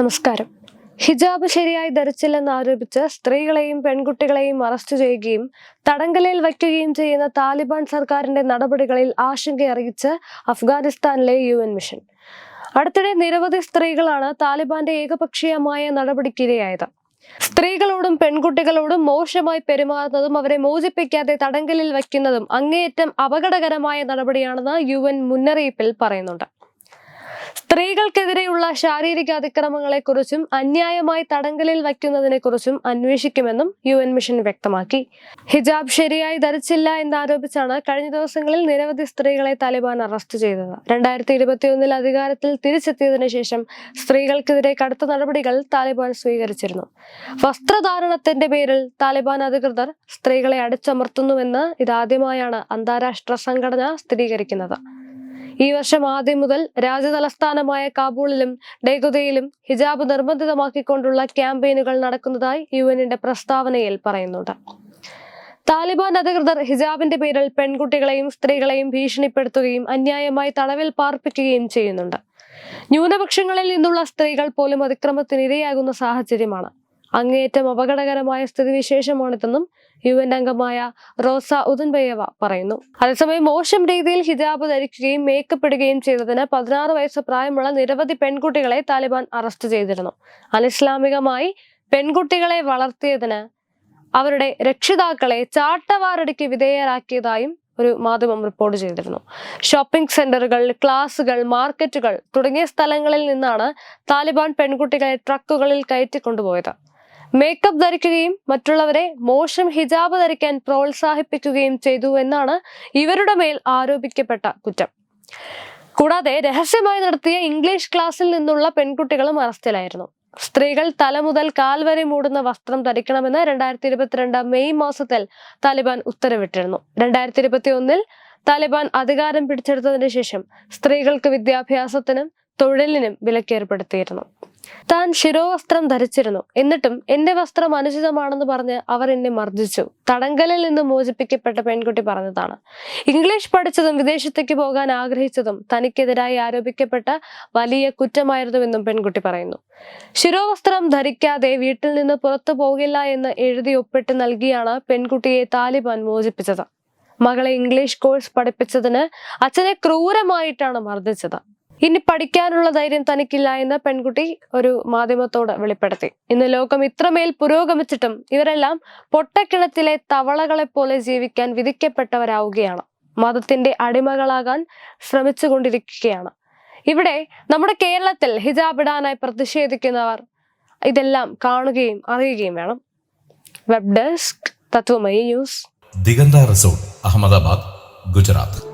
നമസ്കാരം. ഹിജാബ് ശരിയായി ധരിച്ചില്ലെന്ന് ആരോപിച്ച് സ്ത്രീകളെയും പെൺകുട്ടികളെയും അറസ്റ്റ് ചെയ്യുകയും തടങ്കലിൽ വയ്ക്കുകയും ചെയ്യുന്ന താലിബാൻ സർക്കാരിന്റെ നടപടികളിൽ ആശങ്ക അറിയിച്ച് അഫ്ഗാനിസ്ഥാനിലെ യു എൻ മിഷൻ. അടുത്തിടെ നിരവധി സ്ത്രീകളാണ് താലിബാന്റെ ഏകപക്ഷീയമായ നടപടിക്കിരയായത്. സ്ത്രീകളോടും പെൺകുട്ടികളോടും മോശമായി പെരുമാറുന്നതും അവരെ മോചിപ്പിക്കാതെ തടങ്കലിൽ വയ്ക്കുന്നതും അങ്ങേയറ്റം അപകടകരമായ നടപടിയാണെന്ന് യു മുന്നറിയിപ്പിൽ പറയുന്നുണ്ട്. സ്ത്രീകൾക്കെതിരെയുള്ള ശാരീരിക അതിക്രമങ്ങളെക്കുറിച്ചും അന്യായമായി തടങ്കലിൽ വയ്ക്കുന്നതിനെക്കുറിച്ചും അന്വേഷിക്കുമെന്നും യു എൻ മിഷൻ വ്യക്തമാക്കി. ഹിജാബ് ശരിയായി ധരിച്ചില്ല എന്നാരോപിച്ചാണ് കഴിഞ്ഞ ദിവസങ്ങളിൽ നിരവധി സ്ത്രീകളെ താലിബാൻ അറസ്റ്റ് ചെയ്തത്. രണ്ടായിരത്തി ഇരുപത്തിയൊന്നിൽ അധികാരത്തിൽ തിരിച്ചെത്തിയതിനു ശേഷം സ്ത്രീകൾക്കെതിരെ കടുത്ത നടപടികൾ താലിബാൻ സ്വീകരിച്ചിരുന്നു. വസ്ത്രധാരണത്തിന്റെ പേരിൽ താലിബാൻ അധികൃതർ സ്ത്രീകളെ അടിച്ചമർത്തുന്നുവെന്ന് ഇതാദ്യമായാണ് അന്താരാഷ്ട്ര സംഘടന സ്ഥിരീകരിക്കുന്നത്. ഈ വർഷം ആദ്യം മുതൽ രാജ്യതലസ്ഥാനമായ കാബൂളിലും ഡേഗുദയിലും ഹിജാബ് നിർബന്ധിതമാക്കിക്കൊണ്ടുള്ള ക്യാമ്പയിനുകൾ നടക്കുന്നതായി യു എന്നിന്റെ പ്രസ്താവനയിൽ പറയുന്നുണ്ട്. താലിബാൻ അധികൃതർ ഹിജാബിന്റെ പേരിൽ പെൺകുട്ടികളെയും സ്ത്രീകളെയും ഭീഷണിപ്പെടുത്തുകയും അന്യായമായി തടവിൽ പാർപ്പിക്കുകയും ചെയ്യുന്നുണ്ട്. ന്യൂനപക്ഷങ്ങളിൽ നിന്നുള്ള സ്ത്രീകൾ പോലും അതിക്രമത്തിനിരയാകുന്ന സാഹചര്യമാണ്. അങ്ങേയറ്റം അപകടകരമായ സ്ഥിതിവിശേഷമാണിതെന്നും യു എൻ അംഗമായ റോസ ഉദൻബയവ പറയുന്നു. അതേസമയം മോശം രീതിയിൽ ഹിജാബ് ധരിക്കുകയും മേക്കപ്പ് ഇടുകയും ചെയ്തതിന് പതിനാറ് വയസ്സ് പ്രായമുള്ള നിരവധി പെൺകുട്ടികളെ താലിബാൻ അറസ്റ്റ് ചെയ്തിരുന്നു. അനിസ്ലാമികമായി പെൺകുട്ടികളെ വളർത്തിയതിന് അവരുടെ രക്ഷിതാക്കളെ ചാട്ടവാറടിക്ക് വിധേയരാക്കിയതായും ഒരു മാധ്യമം റിപ്പോർട്ട് ചെയ്തിരുന്നു. ഷോപ്പിംഗ് സെന്ററുകൾ ക്ലാസുകൾ മാർക്കറ്റുകൾ തുടങ്ങിയ സ്ഥലങ്ങളിൽ നിന്നാണ് താലിബാൻ പെൺകുട്ടികളെ ട്രക്കുകളിൽ കയറ്റിക്കൊണ്ടുപോയത്. മേക്കപ്പ് ധരിക്കുകയും മറ്റുള്ളവരെ മോശം ഹിജാബ് ധരിക്കാൻ പ്രോത്സാഹിപ്പിക്കുകയും ചെയ്തു എന്നാണ് ഇവരുടെ മേൽ ആരോപിക്കപ്പെട്ട കുറ്റം. കൂടാതെ രഹസ്യമായി നടത്തിയ ഇംഗ്ലീഷ് ക്ലാസ്സിൽ നിന്നുള്ള പെൺകുട്ടികളും അറസ്റ്റിലായിരുന്നു. സ്ത്രീകൾ തല മുതൽ കാൽ വരെ മൂടുന്ന വസ്ത്രം ധരിക്കണമെന്ന് രണ്ടായിരത്തി ഇരുപത്തിരണ്ട് മെയ് മാസത്തിൽ താലിബാൻ ഉത്തരവിട്ടിരുന്നു. രണ്ടായിരത്തി ഇരുപത്തി ഒന്നിൽ താലിബാൻ അധികാരം പിടിച്ചെടുത്തതിന് ശേഷം സ്ത്രീകൾക്ക് വിദ്യാഭ്യാസത്തിനും തൊഴിലിനും വിലക്കേർപ്പെടുത്തിയിരുന്നു. താൻ ശിരോവസ്ത്രം ധരിച്ചിരുന്നു. എന്നിട്ടും എന്റെ വസ്ത്രം അനുചിതമാണെന്ന് പറഞ്ഞ് അവർ എന്നെ മർദ്ദിച്ചു. തടങ്കലിൽ നിന്ന് മോചിപ്പിക്കപ്പെട്ട പെൺകുട്ടി പറഞ്ഞതാണ്. ഇംഗ്ലീഷ് പഠിച്ചതും വിദേശത്തേക്ക് പോകാൻ ആഗ്രഹിച്ചതും തനിക്കെതിരായി ആരോപിക്കപ്പെട്ട വലിയ കുറ്റമായിരുന്നുവെന്നും പെൺകുട്ടി പറയുന്നു. ശിരോവസ്ത്രം ധരിക്കാതെ വീട്ടിൽ നിന്ന് പുറത്തു പോകില്ല എന്ന് എഴുതി ഒപ്പിട്ട് നൽകിയാണ് പെൺകുട്ടിയെ താലിബാൻ മോചിപ്പിച്ചത്. മകളെ ഇംഗ്ലീഷ് കോഴ്സ് പഠിപ്പിച്ചതിന് അച്ഛനെ ക്രൂരമായിട്ടാണ് മർദ്ദിച്ചത്. ഇനി പഠിക്കാനുള്ള ധൈര്യം തനിക്കില്ല എന്ന് പെൺകുട്ടി ഒരു മാധ്യമത്തോട് വെളിപ്പെടുത്തി. ഇന്ന് ലോകം ഇത്രമേൽ പുരോഗമിച്ചിട്ടും ഇവരെല്ലാം പൊട്ടക്കിണത്തിലെ തവളകളെ പോലെ ജീവിക്കാൻ വിധിക്കപ്പെട്ടവരാവുകയാണ്. മതത്തിന്റെ അടിമകളാകാൻ ശ്രമിച്ചുകൊണ്ടിരിക്കുകയാണ്. ഇവിടെ നമ്മുടെ കേരളത്തിൽ ഹിജാബ് ഇടാനായി പ്രതിഷേധിക്കുന്നവർ ഇതെല്ലാം കാണുകയും അറിയുകയും വേണം. Web desk Tatwamayi news Diganta resort Ahmedabad Gujarat.